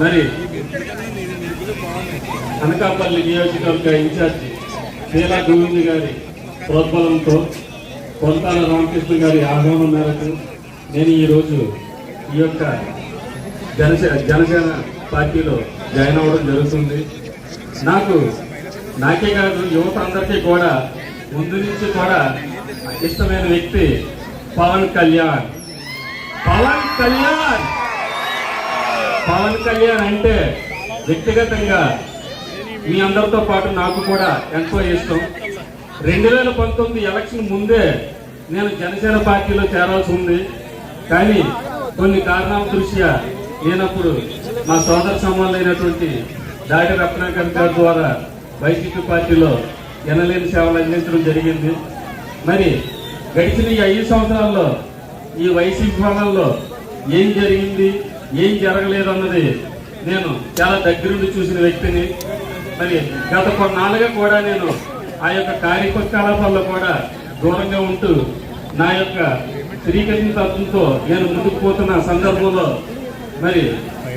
మరి అనకాపల్లి నియోజకవర్గ ఇన్ఛార్జి శీలా గోవింద్ గారి ప్రోద్బలంతో కొంతాల రామకృష్ణ గారి ఆహ్వానం మేరకు నేను ఈరోజు ఈ యొక్క జనసేన జనసేన పార్టీలో జాయిన్ అవ్వడం జరుగుతుంది. నాకు నాకే కాదు యువత అందరికీ కూడా ముందు నుంచి కూడా ఇష్టమైన వ్యక్తి పవన్ కళ్యాణ్. పవన్ కళ్యాణ్! పవన్ కళ్యాణ్ అంటే వ్యక్తిగతంగా మీ అందరితో పాటు నాకు కూడా ఎంతో ఇష్టం. రెండు వేల పంతొమ్మిది ఎలక్షన్ ముందే నేను జనసేన పార్టీలో చేరాల్సి ఉంది. కానీ కొన్ని కారణాల దృష్ట్యా నేనప్పుడు మా సోదర సమానులైనటువంటి దాడి రత్నాకర్ గారి ద్వారా వైసీపీ పార్టీలో ఎనలేని సేవలు అందించడం జరిగింది. మరి గడిచిన ఈ ఐదు సంవత్సరాల్లో ఈ వైసీపీ పాలనలో ఏం జరిగింది? ఏం జరగలేదు అన్నది నేను చాలా దగ్గరుండి చూసిన వ్యక్తిని. మరి గత కొన్నాళ్ళుగా కూడా నేను ఆ యొక్క కార్యకలాపాల్లో కూడా దూరంగా ఉంటూ నా యొక్క శ్రీకృష్ణ తత్వంతో నేను ముందుకు పోతున్న సందర్భంలో మరి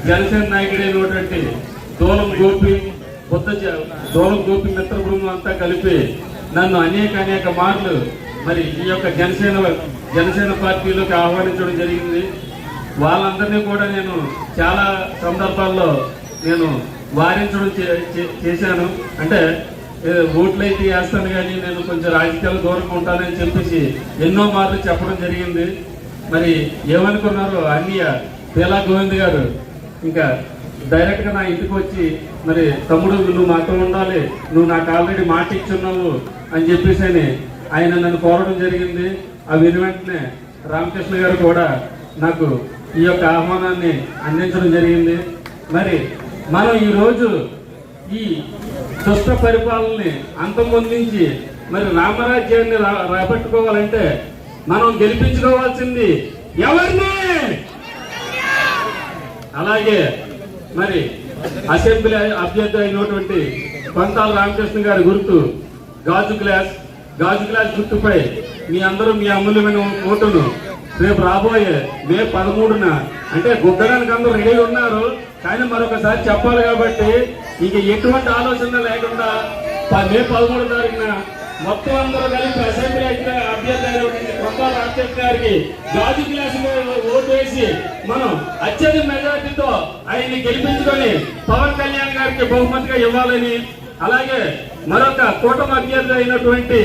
జనసేన నాయకుడైనటువంటి దూలం గోపి బుద్ధ జ- దూలం గోపి మిత్ర బృందం అంతా కలిపి నన్ను అనేక అనేక మార్లు మరి ఈ యొక్క జనసేన జనసేన పార్టీలోకి ఆహ్వానించడం జరిగింది. వాళ్ళందరినీ కూడా నేను చాలా సందర్భాల్లో నేను వారించడం చే- చే- చేశాను. అంటే ఓట్లు అయితే వేస్తాను కానీ నేను కొంచెం రాజకీయాలు దూరంగా ఉంటానని చెప్పేసి ఎన్నో మార్లు చెప్పడం జరిగింది. మరి ఏమనుకున్నారు అన్నయ్య పేలా గోవింద్ గారు ఇంకా డైరెక్ట్గా నా ఇంటికి వచ్చి మరి తమ్ముడు నువ్వు మాతో ఉండాలి. నువ్వు నాకు ఆల్రెడీ మాట ఇచ్చున్నావు అని చెప్పేసి అని ఆయన నన్ను కోరడం జరిగింది. ఆ విని వెంటనే రామకృష్ణ గారు కూడా నాకు ఈ యొక్క ఆహ్వానాన్ని అందించడం జరిగింది. మరి మనం ఈరోజు ఈ దుష్ట పరిపాలనని అంతం పొందించి మరి రామరాజ్యాన్ని రా- రాబట్టుకోవాలంటే మనం గెలిపించుకోవాల్సింది ఎవరిని? అలాగే మరి అసెంబ్లీ అభ్యర్థి అయినటువంటి కొంతాల రామకృష్ణ గారి గుర్తు గాజు గ్లాస్ గాజు గ్లాస్ గుర్తుపై మీ అందరూ మీ అమూల్యమైన ఓటును రేపు రాబోయే మే పదమూడున. అంటే గుద్దడానికి అందరూ రెడీ ఉన్నారు. కానీ మరొకసారి చెప్పాలి కాబట్టి ఇంక ఎటువంటి ఆలోచన లేకుండా మే పదమూడు తారీఖున మొత్తం అందరూ కలిపి అసెంబ్లీ అభ్య- అభ్యర్థి అయినటువంటి కొంతాల గారికి గాజు గ్లాస్ ఓటు వేసి మనం అత్యధిక మెజార్టీతో ఆయన్ని గెలిపించుకొని పవన్ కళ్యాణ్ గారికి బహుమతిగా ఇవ్వాలని అలాగే మరొక కూటమి అభ్యర్థి అయినటువంటి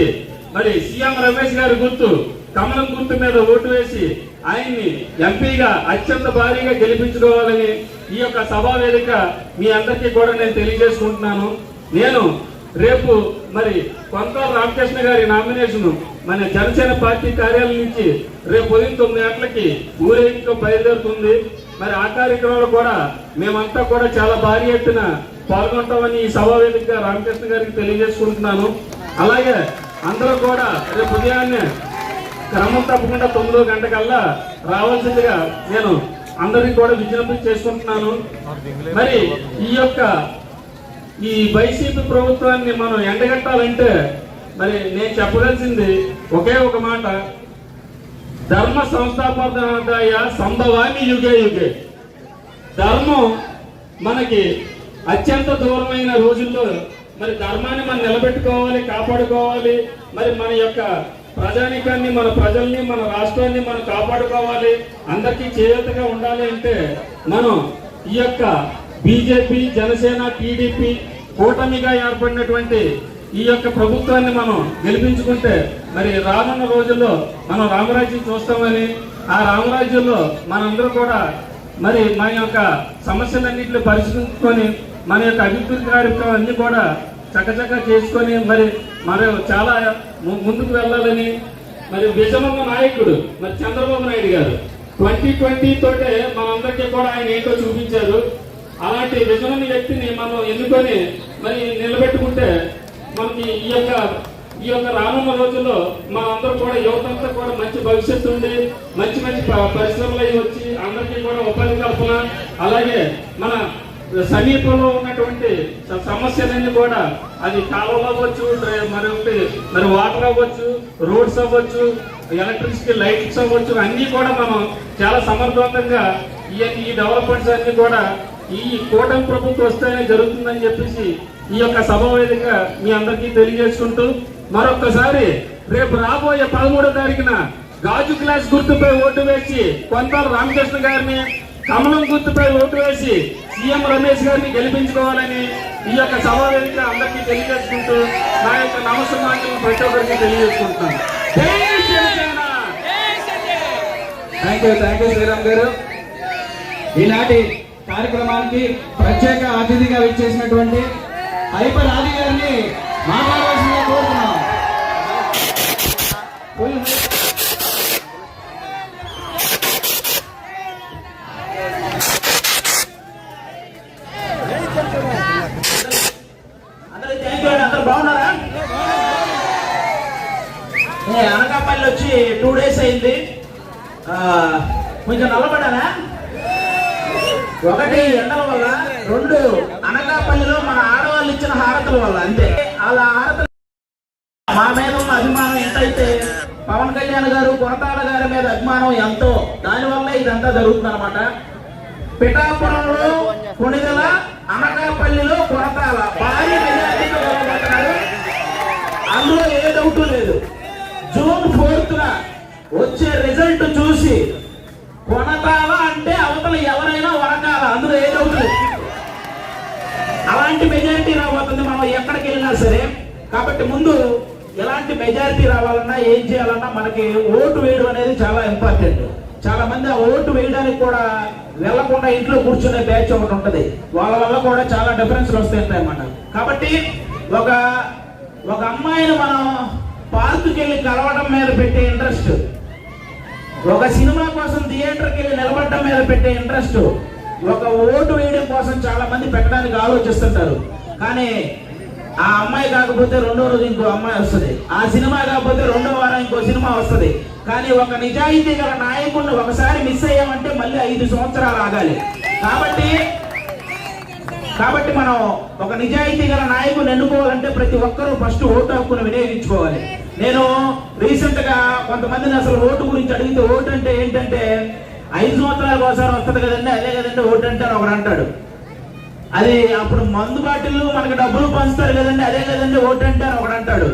మరి సీఎం రమేష్ గారి గుర్తు కమలం గుర్తు మీద ఓటు వేసి ఆయన్ని ఎంపీగా అత్యంత భారీగా గెలిపించుకోవాలని ఈ యొక్క సభా వేదిక మీ అందరికీ కూడా నేను తెలియజేసుకుంటున్నాను. నేను రేపు మరి కొంత రామకృష్ణ గారి నామినేషన్ మన జనసేన పార్టీ కార్యాలయం నుంచి రేపు ఉదయం తొమ్మిది గంటలకి ఊరేగింపు బయలుదేరుతుంది. మరి ఆ కార్యక్రమంలో కూడా మేమంతా కూడా చాలా భారీ ఎత్తున పాల్గొంటామని ఈ సభా వేదికగా రామకృష్ణ గారికి తెలియజేసుకుంటున్నాను. అలాగే అందరూ కూడా రేపు ఉదయాన్నే క్రమం తప్పకుండా తొమ్మిదో గంటకల్లా రావాల్సిందిగా నేను అందరికీ కూడా విజ్ఞప్తి చేసుకుంటున్నాను. మరి ఈ యొక్క ఈ వైసీపీ ప్రభుత్వాన్ని మనం ఎండగట్టాలంటే మరి నేను చెప్పదలసింది ఒకే ఒక మాట. ధర్మ సంస్థాపనాదాయ సంభవాన్ని యుగే యుగే. ధర్మం మనకి అత్యంత దూరమైన రోజుల్లో మరి ధర్మాన్ని మనం నిలబెట్టుకోవాలి కాపాడుకోవాలి. మరి మన యొక్క ప్రజానికాన్ని మన ప్రజల్ని మన రాష్ట్రాన్ని మనం కాపాడుకోవాలి అందరికీ చేయూతగా ఉండాలి అంటే మనం ఈ యొక్క బీజేపీ జనసేన టీడీపీ కూటమిగా ఏర్పడినటువంటి ఈ యొక్క ప్రభుత్వాన్ని మనం గెలిపించుకుంటే మరి రానున్న రోజుల్లో మనం రామరాజ్యం చూస్తామని ఆ రామరాజ్యంలో మనందరూ కూడా మరి మన యొక్క సమస్యలన్నింటినీ పరిశీలించుకొని మన యొక్క అభివృద్ధి కార్యక్రమం అన్ని కూడా చక్కచక్క చేసుకొని మరి మరి చాలా ముందుకు వెళ్ళాలని మరి విజయమ్మ నాయకుడు మరి చంద్రబాబు నాయుడు గారు. ట్వంటీ ట్వంటీ తోటే మనందరికీ కూడా ఆయన ఏంటో చూపించారు. అలాంటి విజయమ్మ వ్యక్తిని మనం ఎన్నుకొని మరి నిలబెట్టుకుంటే మనకి ఈ యొక్క ఈ యొక్క రానున్న రోజుల్లో మనందరూ కూడా యువతంతా కూడా మంచి భవిష్యత్తు ఉంది మంచి మంచి ప- పరిశ్రమలు అయి వచ్చి అందరికీ కూడా ఉపాధి కల్పన. అలాగే మన సమీపంలో ఉన్నటువంటి సమస్యలన్నీ కూడా అది కాలువలు అవ్వచ్చు మరి మరి వాటర్ అవ్వచ్చు రోడ్స్ అవ్వచ్చు ఎలక్ట్రిసిటీ లైట్స్ అవ్వచ్చు అన్నీ కూడా మనం చాలా సమర్థవంతంగా ఈ ఈ డెవలప్మెంట్స్ అన్ని కూడా ఈ కూటమి ప్రభుత్వం వస్తేనే జరుగుతుందని చెప్పేసి ఈ యొక్క సభ మీ అందరికీ తెలియజేసుకుంటూ మరొక్కసారి రేపు రాబోయే పదమూడో తారీఖున గాజు క్లాస్ గుర్తుపై ఓటు వేసి కొంతాల రామకృష్ణ గారిని కమలం గుర్తుపై ఓటు వేసి సీఎం రమేష్ గారిని గెలిపించుకోవాలని ఈ యొక్క సభ అందరికీ తెలియజేసుకుంటూ నా యొక్క నమస్కారం ప్రతి ఒక్కరికి తెలియజేసుకుంటున్నాను. Thank you thank you Sriram garu. ఈనాటి కార్యక్రమానికి ప్రత్యేక అతిథిగా విచ్చేసినటువంటి హైపర్ ఆది గారిని మాట్లాడవలసిందిగా కోరుతున్నాం ఫుల్ అందరూ థ్యాంక్ యూ అండి అందరూ బాగున్నారా ఏ, అనకాపల్లి వచ్చి టూ డేస్ అయింది ఆ, కొంచెం నల్లబడ్డానా ఒకటి ఎండల వల్ల రెండు అనకాపల్లిలో మన ఆడవాళ్ళు ఇచ్చిన హారతుల వల్ల అంతే వాళ్ళ హారతులు మా మీద ఉన్న అభిమానం ఎంతైతే పవన్ కళ్యాణ్ గారు కొరతాల గారి మీద అభిమానం ఎంతో దానివల్ల ఇదంతా జరుగుతుంది అనమాట పిఠాపురంలో కొణిదల అనకాపల్లిలో కొరతాల భారీ గెలవబోతున్నారు. అందులో ఏ డౌట్ లేదు. జూన్ ఫోర్త్ వచ్చే రిజల్ట్ చూసి కొనతాల అంటే అవతల ఎవరైనా వరకాల అందులో ఏ డౌట్ లేదు. అలాంటి మెజారిటీ రాబోతుంది. మనం ఎక్కడికి వెళ్ళినా సరే కాబట్టి ముందు ఎలాంటి మెజారిటీ రావాలన్నా ఏం చేయాలన్నా మనకి ఓటు వేయడం అనేది చాలా ఇంపార్టెంట్ చాలా మంది ఆ ఓటు వేయడానికి కూడా వెళ్ళకుండా ఇంట్లో కూర్చునే బ్యాచ్ ఒకటి ఉంటుంది. వాళ్ళ వల్ల కూడా చాలా డిఫరెన్స్లు వస్తాయి అన్నమాట. కాబట్టి ఒక ఒక అమ్మాయిని మనం పార్కుకి వెళ్ళి కలవడం మీద పెట్టే ఇంట్రెస్ట్ ఒక సినిమా కోసం థియేటర్కి వెళ్ళి నిలబడడం మీద పెట్టే ఇంట్రెస్ట్ ఒక ఓటు వేయడం కోసం చాలా మంది పెట్టడానికి ఆలోచిస్తుంటారు. కానీ ఆ అమ్మాయి కాకపోతే రెండో రోజు ఇంకో అమ్మాయి వస్తుంది. ఆ సినిమా కాకపోతే రెండో వారం ఇంకో సినిమా వస్తుంది. కానీ ఒక నిజాయితీ గల నాయకుడిని ఒకసారి మిస్ అయ్యామంటే మళ్ళీ ఐదు సంవత్సరాలు ఆగాలి. కాబట్టి కాబట్టి మనం ఒక నిజాయితీ గల నాయకుని ఎన్నుకోవాలంటే ప్రతి ఒక్కరూ ఫస్ట్ ఓటు హక్కును వినియోగించుకోవాలి. నేను రీసెంట్గా కొంతమందిని అసలు ఓటు గురించి అడిగితే ఓటు అంటే ఏంటంటే ఐదు సంవత్సరాలకు ఒకసారి వస్తుంది కదండి అదే కదండి ఓటు అంటే ఒకడు అంటాడు. అది అప్పుడు మందు బాటిల్ మనకి డబ్బులు పంచుతారు కదండి అదే కదండి ఓటు అంటే ఒకడు అంటాడు.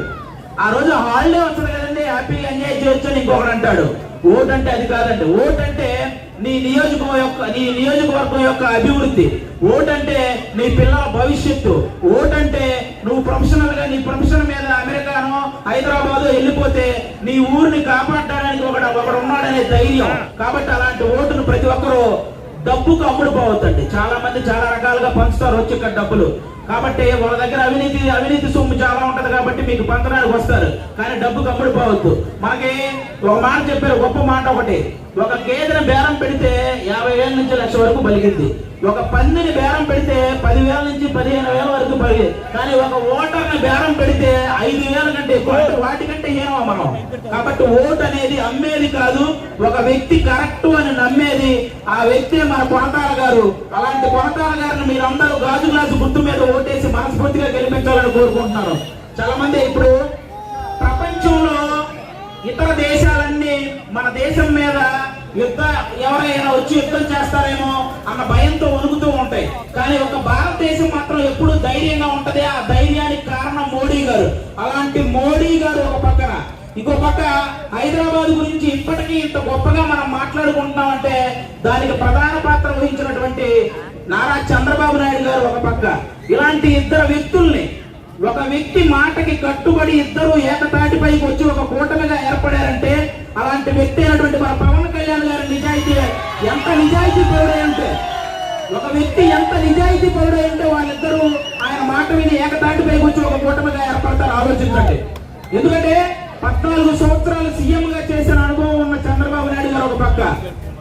ఆ రోజు హాలిడే వస్తుంది కదండి హ్యాపీగా ఎంజాయ్ చేయొచ్చు అని ఇంకొకడు అంటాడు. ఓటు అంటే అది కాదండి ఓటు అంటే నీ నియోజకవర్గం యొక్క నీ నియోజకవర్గం యొక్క అభివృద్ధి. ఓటు అంటే నీ పిల్లల భవిష్యత్తు. ఓటు అంటే నువ్వు ప్రొఫెషనల్గా నీ ప్రొఫెషన్ మీద అమెరికానో హైదరాబాద్ వెళ్ళిపోతే నీ ఊరిని కాపాడడానికి ఒకడు ఒకడు ఉన్నాడనే ధైర్యం. కాబట్టి అలాంటి ఓటును ప్రతి ఒక్కరూ డబ్బుకు అమ్ముడు పోవద్దండి చాలా మంది చాలా రకాలుగా పంచుతారు వచ్చి ఇక్కడ డబ్బులు. కాబట్టి వాళ్ళ దగ్గర అవినీతి అవినీతి సొమ్ము చాలా ఉంటది కాబట్టి మీకు పంచడానికి వస్తారు. కానీ డబ్బు కమ్ముడిపోవద్దు మాకి ఒక మాట చెప్పారు గొప్ప మాట ఒకటి. ఒక గేదెని బేరం పెడితే యాభై వేల నుంచి లక్ష వరకు పలిగింది ఒక పందిని బేరం పెడితే పదివేల నుంచి పదిహేను వేల వరకు పలిగింది కానీ ఒక ఓటర్ని బేరం పెడితే ఐదు వేల కంటే ఎక్కువ. వాటికంటే ఏమో మనం. కాబట్టి ఓటు అనేది అమ్మేది కాదు ఒక వ్యక్తి కరెక్ట్ అని నమ్మేది ఆ వ్యక్తి మన కొనతాల గారు. అలాంటి కొనతాల గారిని మీరందరూ గాజు గ్లాసు గుర్తు మీద ఓటేసి మనస్ఫూర్తిగా గెలిపించాలని కోరుకుంటున్నాను. చాలా మంది ఇప్పుడు ప్రపంచంలో ఇతర దేశాలన్నీ మన దేశం మీద యుద్ధ ఎవరైనా వచ్చి యుద్ధం చేస్తారేమో అన్న భయంతో వణుకుతూ ఉంటాయి. కానీ ఒక భారతదేశం మాత్రం ఎప్పుడు ధైర్యంగా ఉంటది. ఆ ధైర్యానికి కారణం మోడీ గారు. అలాంటి మోడీ గారు ఒక పక్కన. ఇంకో పక్క హైదరాబాద్ గురించి ఇప్పటికీ ఇంత గొప్పగా మనం మాట్లాడుకుంటున్నామంటే దానికి ప్రధాన పాత్ర వహించినటువంటి నారా చంద్రబాబు నాయుడు గారు ఒక పక్క. ఇలాంటి ఇద్దరు వ్యక్తుల్ని ఒక వ్యక్తి మాటకి కట్టుబడి ఇద్దరు ఏకతాటిపైకి వచ్చి ఒక కూటమిగా ఏర్పడారంటే అలాంటి వ్యక్తి అయినటువంటి మన పవన్ కళ్యాణ్ గారి నిజాయితీ ఎంత నిజాయితీ పరుడే అంటే ఒక వ్యక్తి ఎంత నిజాయితీ పరుడే అంటే వాళ్ళిద్దరూ ఆయన మాట విని ఏకతాటిపైకి వచ్చి ఒక కూటమిగా ఏర్పడతారు ఆలోచించండి. ఎందుకంటే పద్నాలుగు సంవత్సరాలు సీఎంగా చేసిన అనుభవం ఉన్న చంద్రబాబు నాయుడు గారు ఒక పక్క.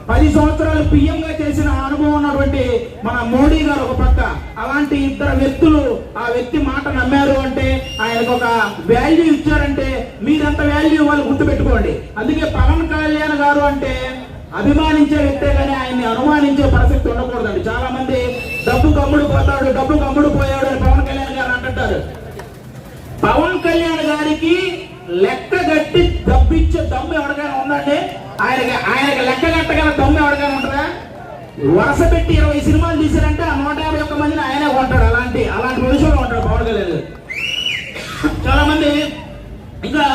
పది సంవత్సరాలు పిఎం గా చేసిన అనుభవం ఉన్నటువంటి మన మోడీ గారు ఒక పక్క. అలాంటి ఇద్దరు వ్యక్తులు ఆ వ్యక్తి మాట నమ్మారు అంటే ఆయనకు ఒక వాల్యూ ఇచ్చారంటే మీరంత వాల్యూ వాళ్ళు గుర్తుపెట్టుకోండి. అందుకే పవన్ కళ్యాణ్ గారు అంటే అభిమానించే వ్యక్తే కానీ ఆయన్ని అనుమానించే పరిస్థితి ఉండకూడదండి. చాలా మంది డబ్బు కమ్ముడు పోతాడు డబ్బు కమ్ముడు పోయాడు అని పవన్ కళ్యాణ్ గారు అంటుంటారు. పవన్ కళ్యాణ్ గారికి లెక్క గట్టి డబ్బిచ్చే దమ్ము ఎవరికైనా ఉందండి ఆయనకి ఆయనకి లెక్క కట్టగల దమ్ము ఎవరికైనా ఉంటుందా? వరుస పెట్టి ఇరవై సినిమాలు తీశారంటే ఆ నూట యాభై ఒక్క మందిని ఆయనే కొంటాడు. అలాంటి అలాంటి పొజిషన్లో ఉంటాడు పవన్ కళ్యాణ్ చాలా మంది ఇంకా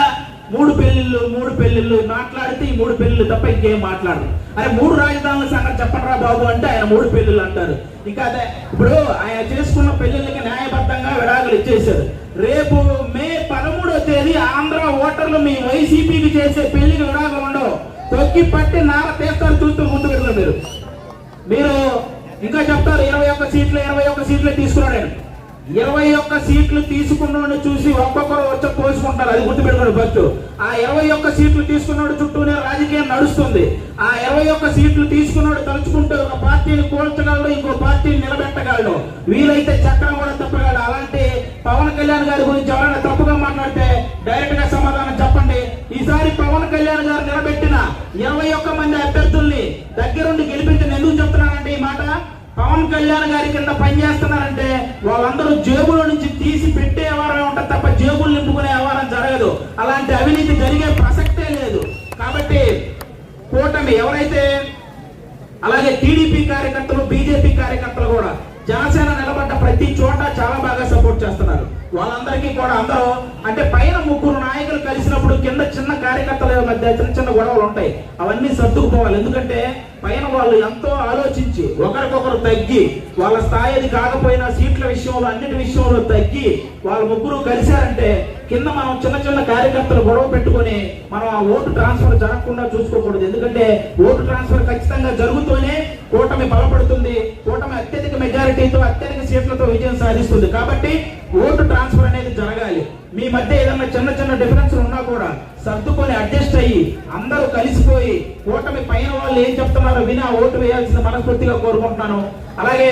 మూడు పెళ్ళిళ్ళు మూడు పెళ్ళిళ్ళు మాట్లాడితే ఈ మూడు పెళ్ళిళ్ళు తప్ప ఇంకేం మాట్లాడరు. అరే మూడు రాజధానుల సంగతి చెప్పండిరా బాబు అంటే ఆయన మూడు పెళ్ళిళ్ళు అంటారు. ఇంకా అదే ఇప్పుడు ఆయన చేసుకున్న పెళ్ళిళ్ళకి న్యాయబద్ధంగా విడాకులు ఇచ్చేశారు. రేపు మే పదమూడో తేదీ ఆంధ్ర ఓటర్లు మీ వైసీపీకి చేసే పెళ్ళికి విడాకులు ఉండవు. తొక్కి పట్టి నార తీస్తారు చూస్తూ ముందు పెడుతున్నారు మీరు మీరు ఇంకా చెప్తారు ఇరవై ఒక్క సీట్లు ఇరవై ఒక్క సీట్లు తీసుకున్నాడు ఇరవై ఒక్క సీట్లు తీసుకున్నోడిని చూసి ఒక్కొక్కరు వచ్చి పోసుకుంటారు. అది గుర్తుపెట్టుకోండి ఫస్ట్ ఆ ఇరవై ఒక్క సీట్లు తీసుకున్నోడు చుట్టూనే రాజకీయం నడుస్తుంది. ఆ ఇరవై ఒక్క సీట్లు తీసుకున్నోడు తలుచుకుంటే ఒక పార్టీని కోల్చగలడు ఇంకో పార్టీని నిలబెట్టగలడు. వీలైతే చక్రం కూడా తప్పగలడు. అలాంటి పవన్ కళ్యాణ్ గారి గురించి ఎవరైనా తప్పుగా మాట్లాడితే డైరెక్ట్గా సమాధానం చెప్పండి. ఈసారి పవన్ కళ్యాణ్ గారు నిలబెట్టిన ఇరవై ఒక్క మంది అభ్యర్థుల్ని దగ్గరుండి గెలిపించిన పవన్ కళ్యాణ్ గారి కింద పనిచేస్తున్నారంటే వాళ్ళందరూ జేబుల నుంచి తీసి పెట్టే వ్యవహారం ఉంటుంది తప్ప జేబులు నింపుకునే వ్యవహారం జరగదు. అలాంటి అవినీతి జరిగే ప్రసక్తే లేదు. కాబట్టి కూటమి ఎవరైతే అలాగే టీడీపీ కార్యకర్తలు బీజేపీ కార్యకర్తలు కూడా జనసేన నిలబడ్డ ప్రతి చోట చాలా బాగా సపోర్ట్ చేస్తున్నారు. వాళ్ళందరికీ కూడా అందరూ అంటే పైన ముగ్గురు నాయకులు కలిసినప్పుడు కింద చిన్న కార్యకర్తల మధ్య చిన్న చిన్న గొడవలు ఉంటాయి. అవన్నీ సర్దుకుపోవాలి. ఎందుకంటే పైన వాళ్ళు ఎంతో ఆలోచించి ఒకరికొకరు తగ్గి వాళ్ళ స్థాయి అది కాకపోయినా సీట్ల విషయంలో అన్నిటి విషయంలో తగ్గి వాళ్ళ ముగ్గురు కలిశారంటే కింద మనం చిన్న చిన్న కార్యకర్తలు గొడవ పెట్టుకొని మనం ఆ ఓటు ట్రాన్స్ఫర్ జరగకుండా చూసుకోకూడదు. ఎందుకంటే ఓటు ట్రాన్స్ఫర్ ఖచ్చితంగా జరుగుతూనే కూటమి బలపడుతుంది. కూటమి అత్యధిక మెజారిటీతో అత్యధిక సీట్లతో విజయం సాధిస్తుంది. కాబట్టి ఓటు ట్రాన్స్ఫర్ అనేది జరగాలి. మీ మధ్య ఏదైనా చిన్న చిన్న డిఫరెన్స్ ఉన్నా కూడా సర్దుకొని అడ్జస్ట్ అయ్యి అందరూ కలిసిపోయి కూటమి పైన వాళ్ళు ఏం చెప్తున్నారో విని ఆ ఓటు వేయాల్సిన మనస్ఫూర్తిగా కోరుకుంటున్నాను. అలాగే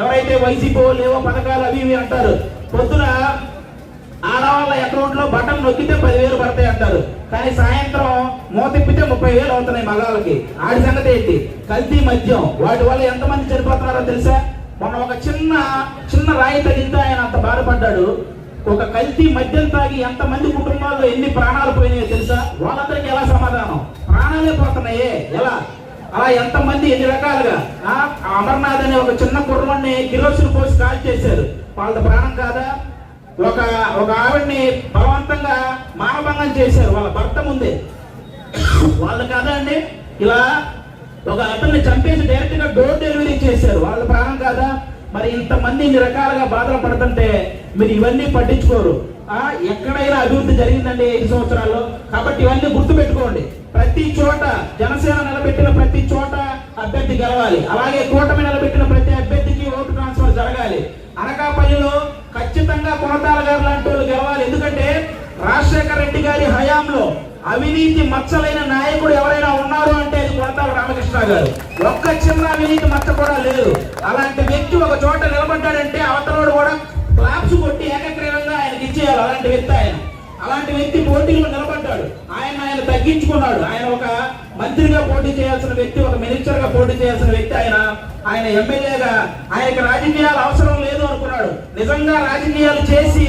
ఎవరైతే వైసీపీ వాళ్ళు ఏవో పథకాలు అవి ఇవి అంటారు పొద్దున ఆడవాళ్ళ అకౌంట్లో బటన్ నొక్కితే పదివేలు పడతాయి అంటారు. కానీ సాయంత్రం మూతిప్పితే ముప్పై వేలు అవుతున్నాయి మగాళ్ళకి. ఆడి సంగతి ఏంటి? కల్తీ మద్యం. వాటి వల్ల ఎంతమంది చనిపోతున్నారో తెలుసా? మొన్న ఒక చిన్న చిన్న రాయి తగిలితే ఆయన అంత బాధపడ్డాడు. ఒక కల్తీ మద్యం తాగి ఎంతమంది కుటుంబాల్లో ఎన్ని ప్రాణాలు పోయినాయో తెలుసా? వాళ్ళందరికీ ఎలా సమాధానం? ప్రాణాలే పోతున్నాయే. ఎలా? అలా ఎంతమంది ఎన్ని రకాలుగా? అమర్నాథ్ అనే ఒక చిన్న కుర్రవాడిని కిరోసిన్ పోసి కాల్ చేశారు వాళ్ళ ప్రాణం కాదా? ఒక ఒక ఆవిడ్ని బలవంతంగా మానభంగం చేశారు వాళ్ళ భర్త ముందే. వాళ్ళు కాదా అండి? ఇలా ఒక అతన్ని చంపేసి డైరెక్ట్గా డోర్ డెలివరీ చేశారు. వాళ్ళ ప్రాణం కాదా? మరి ఇంతమంది ఇన్ని రకాలుగా బాధలు పడుతుంటే మీరు ఇవన్నీ పట్టించుకోరు. ఎక్కడైనా అభివృద్ధి జరిగిందండి ఐదు సంవత్సరాల్లో? కాబట్టి ఇవన్నీ గుర్తుపెట్టుకోండి. ప్రతి చోట జనసేన నిలబెట్టిన ప్రతి చోట అభ్యర్థి గెలవాలి. అలాగే కూటమి నిలబెట్టిన ప్రతి అభ్యర్థికి ఓటు ట్రాన్స్ఫర్ జరగాలి. అనకాపల్లిలో ఖచ్చితంగా కొనతాల గారు లాంటి వాళ్ళు గెలవాలి. ఎందుకంటే రాజశేఖర రెడ్డి గారి హయాంలో అవినీతి మచ్చలైన నాయకుడు ఎవరైనా ఉన్నారు అంటే అది కొనతాల రామకృష్ణ గారు. ఒక్క చిన్న అవినీతి మచ్చ కూడా లేదు. అలాంటి వ్యక్తి ఒక చోట నిలబడ్డాడంటే అవతలోడు కూడా క్లాప్స్ కొట్టి ఏకగ్రీవంగా ఆయనకి ఇచ్చేయాలి. అలాంటి వ్యక్తి ఆయన. అలాంటి వ్యక్తి పోటీలో నిలబడ్డాడు. ఆయన ఆయన తగ్గించుకున్నాడు. ఆయన ఒక మంత్రిగా పోటీ చేయాల్సిన వ్యక్తి ఒక మినిస్టర్గా పోటీ చేయాల్సిన వ్యక్తి ఆయన. ఆయన ఎమ్మెల్యేగా ఆయనకి రాజకీయాలు అవసరం లేదు అనుకున్నాడు. నిజంగా రాజకీయాలు చేసి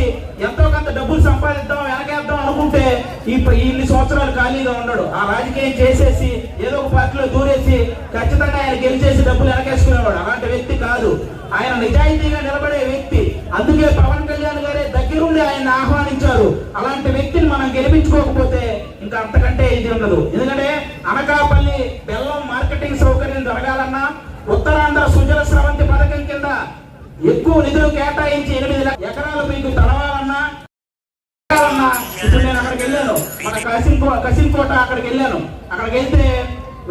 ఎంతో కొంత డబ్బులు సంపాదిద్దాం వెనకేద్దాం అనుకుంటే ఈ ఇన్ని సంవత్సరాలు ఖాళీగా ఉన్నాడు. ఆ రాజకీయం చేసేసి ఏదో ఒక పార్టీలో దూరేసి ఖచ్చితంగా ఆయన గెలిచేసి డబ్బులు వెనకేసుకునేవాడు. అలాంటి వ్యక్తి కాదు. ఆయన నిజాయితీగా నిలబడే వ్యక్తి. అందుకే పవన్ కళ్యాణ్ గారే దగ్గరుండి ఆయన ఆహ్వానించారు. అలాంటి వ్యక్తిని మనం గెలిపించుకోకపోతే ఇంకా అంతకంటే ఇది ఉండదు. ఎందుకంటే అనకాపల్లి బెల్లం మార్కెటింగ్ సౌకర్యం జరగాలన్నా ఉత్తరాంధ్ర సుజల స్రవంతి పథకం కింద ఎక్కువ నిధులు కేటాయించి ఎనిమిది ఎకరాలు మీకు తడవాలన్నా అన్నా, ఇప్పుడు నేను అక్కడికి వెళ్ళాను. మన కసిన్కో కసిన్కోట అక్కడికి వెళ్ళాను. అక్కడికి వెళ్తే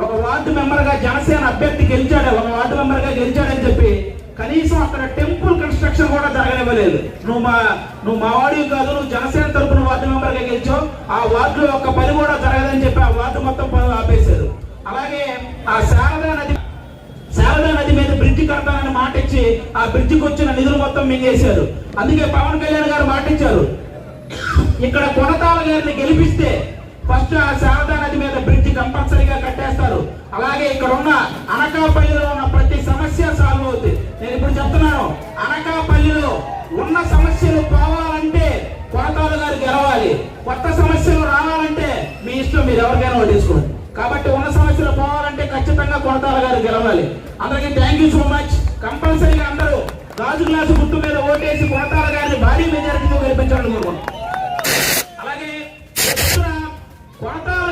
ఒక వార్డు మెంబర్గా జనసేన అభ్యర్థి గెలిచాడు ఒక వార్డు మెంబర్గా గెలిచాడని చెప్పి కనీసం అక్కడ టెంపుల్ కన్స్ట్రక్షన్ కూడా జరగనివ్వలేదు. నువ్వు మా నువ్వు మా వాడివి కాదు నువ్వు జనసేన తరపున వార్డు మెంబర్గా గెలిచావు. ఆ వార్డులో ఒక్క పని కూడా జరగదని చెప్పి ఆ వార్డు మొత్తం పనులు ఆపేశారు. అలాగే ఆ శారదా నది శారదా నది మీద బ్రిడ్జి కడతానని మాట ఇచ్చి ఆ బ్రిడ్జికి వచ్చిన నిధులు మొత్తం మింగేశారు. అందుకే పవన్ కళ్యాణ్ గారు మాట ఇచ్చారు. ఇక్కడ కొనతాల గారిని గెలిపిస్తే ఫస్ట్ ఆ శారదా నది మీద బ్రిడ్జ్ కంపల్సరీగా కట్టేస్తారు. అలాగే ఇక్కడ ఉన్న అనకాపల్లిలో ఉన్న ప్రతి సమస్య సాల్వ్ అవుతుంది నేను ఇప్పుడు చెప్తున్నాను అనకాపల్లిలో ఉన్న సమస్యలు పోవాలంటే కొనతాల గారు గెలవాలి. కొత్త సమస్యలు రావాలంటే మీ ఇష్టం మీరు ఎవరికైనా ఓటేసుకోండి కాబట్టి ఉన్న సమస్యలు పోవాలంటే ఖచ్చితంగా కొనతాల గారు గెలవాలి. అందరికీ థ్యాంక్ యూ సో మచ్ కంపల్సరీగా అందరూ రాజు గ్లాసు గుర్తు మీద ఓటేసి కొనతాల గారిని భారీ మెజారిటీతో గెలిపించాలని కోరుకుంటున్నాం. అలాగే పొద్దున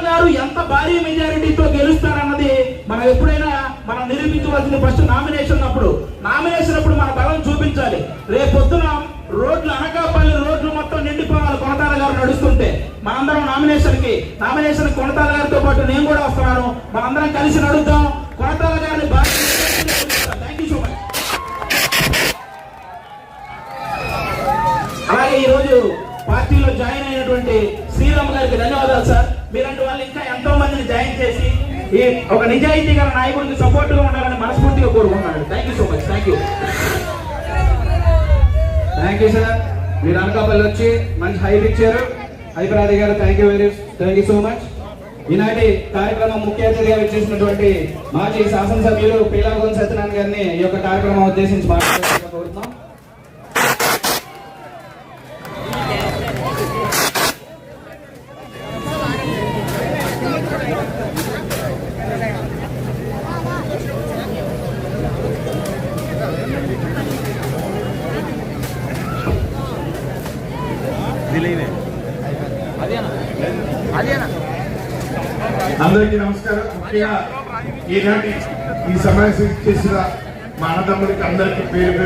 గారు ఎంత భారీ మెజారిటీతో గెలుస్తారన్నది మనం ఎప్పుడైనా మనం నిరూపించవలసింది ఫస్ట్ నామినేషన్ అప్పుడు. నామినేషన్ అప్పుడు మన బలం చూపించాలి. రేపొద్దున రోడ్లు అనకాపల్లి రోడ్లు మొత్తం నిండిపోవాలి కొనతాల గారు నడుస్తుంటే. మనందరం నామినేషన్కి నామినేషన్ కొనతాల గారితో పాటు నేను కూడా వస్తున్నాను. మనందరం కలిసి నడుద్దాం. కొనతాల గారిని భారీ ఈ ఒక నిజాయితీ గల నాయకుడికి సపోర్ట్గా ఉండాలని మనస్ఫూర్తిగా కోరుకుంటున్నాడు thank you so much thank you thank you sir మీరు అనకాపల్లి వచ్చి మంచి హైప్ ఇచ్చారు. హైపరాది గారు thank you very thank you so much ఈనాటి కార్యక్రమం ముఖ్య అతిథిగా ఇచ్చేసినటువంటి మాజీ శాసనసభ్యులు పీలాగోన్ సత్యనారాయణ గారిని ఈ యొక్క కార్యక్రమం ఉద్దేశించి మాట్లాడాలని కోరుతున్నాం అందరికీ నమస్కారం ముఖ్యంగా ఈనాటి ఈ సమావేశం చేసిన మా అన్నదమ్ములకి అందరికీ పేరు పేరు